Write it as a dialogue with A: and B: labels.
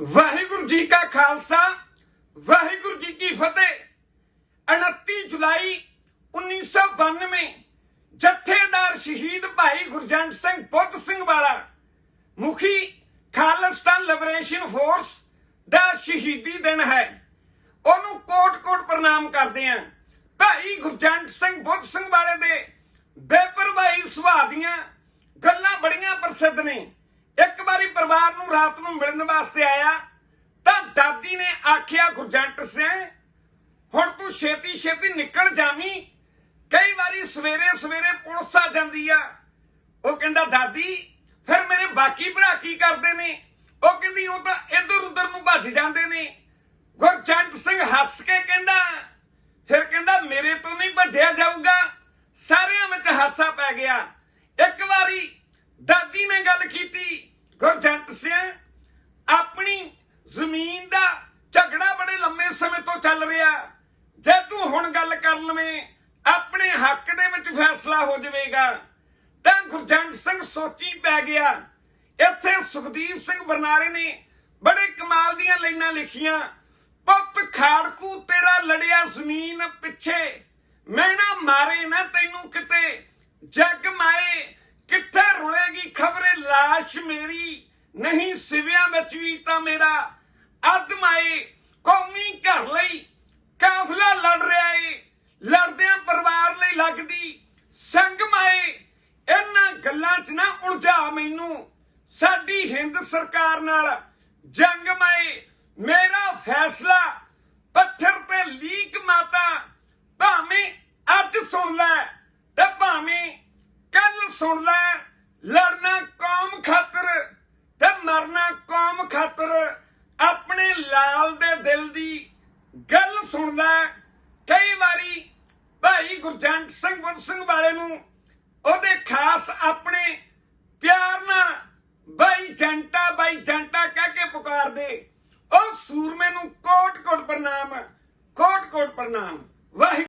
A: ਵਾਹਿਗੁਰੂ ਜੀ ਕਾ ਖਾਲਸਾ, ਵਾਹਿਗੁਰੂ ਜੀ ਕੀ ਫਤਿਹ। 29 ਜੁਲਾਈ 1992 ਜਥੇਦਾਰ ਸ਼ਹੀਦ ਭਾਈ ਗੁਰਜੰਟ ਸਿੰਘ ਬੁੱਧ ਸਿੰਘ ਵਾਲਾ, ਮੁਖੀ ਖਾਲਿਸਤਾਨ ਲਿਬਰੇਸ਼ਨ ਫੋਰਸ ਦਾ ਸ਼ਹੀਦੀ ਦਿਨ ਹੈ। ਉਹਨੂੰ ਕੋਟ-ਕੋਟ ਪ੍ਰਣਾਮ ਕਰਦੇ ਆਂ ਭਾਈ ਗੁਰਜੰਟ ਸਿੰਘ ਬੁੱਧ ਸਿੰਘ ਵਾਲੇ ਦੇ ਬੇਪਰਵਾਹੀ ਸੁਭਾਅ ਦੀਆਂ ਗੱਲਾਂ ਬੜੀਆਂ ਪ੍ਰਸਿੱਧ ਨੇ। ਵਾਰੀ ਪਰਿਵਾਰ ਨੂੰ ਰਾਤ ਨੂੰ ਮਿਲਣ ਵਾਸਤੇ ਆਇਆ, ਤਾਂ ਦਾਦੀ ਨੇ ਆਖਿਆ ਗੁਰਜੰਟ ਸਿੰਘ ਹੁਣ ਤੂੰ ਛੇਤੀ ਛੇਤੀ ਨਿਕਲ ਜਾਵੀਂ। ਕਈ ਵਾਰੀ ਸਵੇਰੇ ਸਵੇਰੇ ਪੁਲਿਸ ਆ ਜਾਂਦੀ ਆ। ਉਹ ਕਹਿੰਦਾ, ਦਾਦੀ, ਫਿਰ ਮੇਰੇ ਬਾਕੀ ਭਰਾ ਕੀ ਕਰਦੇ ਨੇ? ਉਹ ਕਹਿੰਦੀ, ਉਹ ਤਾਂ ਇੱਧਰ ਉਧਰ ਨੂੰ ਭੱਜ ਜਾਂਦੇ ਨੇ। ਗੁਰਜੰਟ ਸਿੰਘ ਹੱਸ ਕੇ ਕਹਿੰਦਾ, ਫਿਰ ਕਹਿੰਦਾ, ਮੇਰੇ ਤੋਂ ਨਹੀਂ ਭੱਜਿਆ ਜਾਊਗਾ। ਸਾਰਿਆਂ ਵਿੱਚ ਹਾਸਾ ਪੈ ਗਿਆ ਇੱਕ ਵਾਰੀ ਦਾਦੀ ਨੇ ਗੱਲ ਕੀਤੀ ਗੁਰਜੰਟ ਸਿੰਘ ਆਪਣੀ ਜ਼ਮੀਨ ਦਾ ਝਗੜਾ ਬੜੇ ਲੰਮੇ ਸਮੇਂ ਤੋਂ ਚੱਲ ਰਿਹਾ। ਜੇ ਤੂੰ ਹੁਣ ਗੱਲ ਕਰ ਲਵੇਂ, ਆਪਣੇ ਹੱਕ ਦੇ ਵਿੱਚ ਫੈਸਲਾ ਹੋ ਜਾਵੇਗਾ। ਤਾਂ ਗੁਰਜੰਟ ਸਿੰਘ ਸੋਚੀ ਪੈ ਗਿਆ। ਇੱਥੇ ਸੁਖਦੀਪ ਸਿੰਘ ਬਰਨਾਲੇ ਨੇ ਬੜੇ ਕਮਾਲ ਦੀਆਂ ਲਾਈਨਾਂ ਲਿਖੀਆਂ। ਪੁੱਤ ਖਾੜਕੂ, ਤੇਰਾ ਲੜਿਆ ਜ਼ਮੀਨ ਪਿੱਛੇ। ਮੈਂ ਨਾ ਮਾਰੇ ਨਾ ਤੈਨੂੰ ਕਿਤੇ। ਜੱਗ ਮਾਏ, ਕਿੱਥੇ ਰੁਲੇਗੀ ਖਬਰੇ? ਲਾਸ਼ ਮੇਰੀ, ਨਹੀਂ ਸਿਵਿਆਂ ਵਿੱਚ ਵੀ ਤਾਂ ਮੇਰਾ। ਅਦਮਾਏ ਕੌਮੀ ਘਰ ਲਈ ਕਾਫਲਾ ਲੜ ਰਿਹਾ ਏ। ਲੜਦਿਆਂ ਪਰਿਵਾਰ ਲਈ ਲੱਗਦੀ ਸੰਗ ਮਾਏ ਇਹਨਾਂ ਗੱਲਾਂ 'ਚ ਨਾ ਉਲਝਾ ਮੈਨੂੰ। ਸਾਡੀ ਹਿੰਦ ਸਰਕਾਰ ਨਾਲ ਜੰਗ ਮਾਏ ਮੇਰਾ ਫੈਸਲਾ ਪੱਥਰ ਤੇ ਲੀਕ ਮਾਤਾ, ਭਾਵੇਂ ਅੱਜ ਸੁਣ ਲੈ ਤੇ ਭਾਵੇਂ ਕੱਲ ਸੁਣ ਲੈ। ਲੜਨਾ ਕੌਮ ਖਾਤਰ ਤੇ ਮਰਨਾ ਕੌਮ ਖਾਤਰ। ਆਪਣੇ ਦੇ ਦਿਲ ਦੀ ਗੱਲ ਸੁਣ ਕਈ ਵਾਰੀ ਭਾਈ ਗੁਰਜੰਟ ਸਿੰਘ ਬੁੱਧ ਸਿੰਘ ਵਾਲੇ ਨੂੰ ਉਹਦੇ ਖਾਸ ਆਪਣੇ ਪਿਆਰ ਨਾਲ ਬਾਈ ਜੰਟਾ ਬਾਈ ਜੰਟਾ ਕਹਿ ਕੇ ਪੁਕਾਰਦੇ। ਉਹ ਸੂਰਮੇ ਨੂੰ ਕੋਟ ਕੋਟ ਪ੍ਰਣਾਮ ਕੋਟ ਕੋਟ ਪ੍ਰਣਾਮ। ਵਾਹਿਗੁਰੂ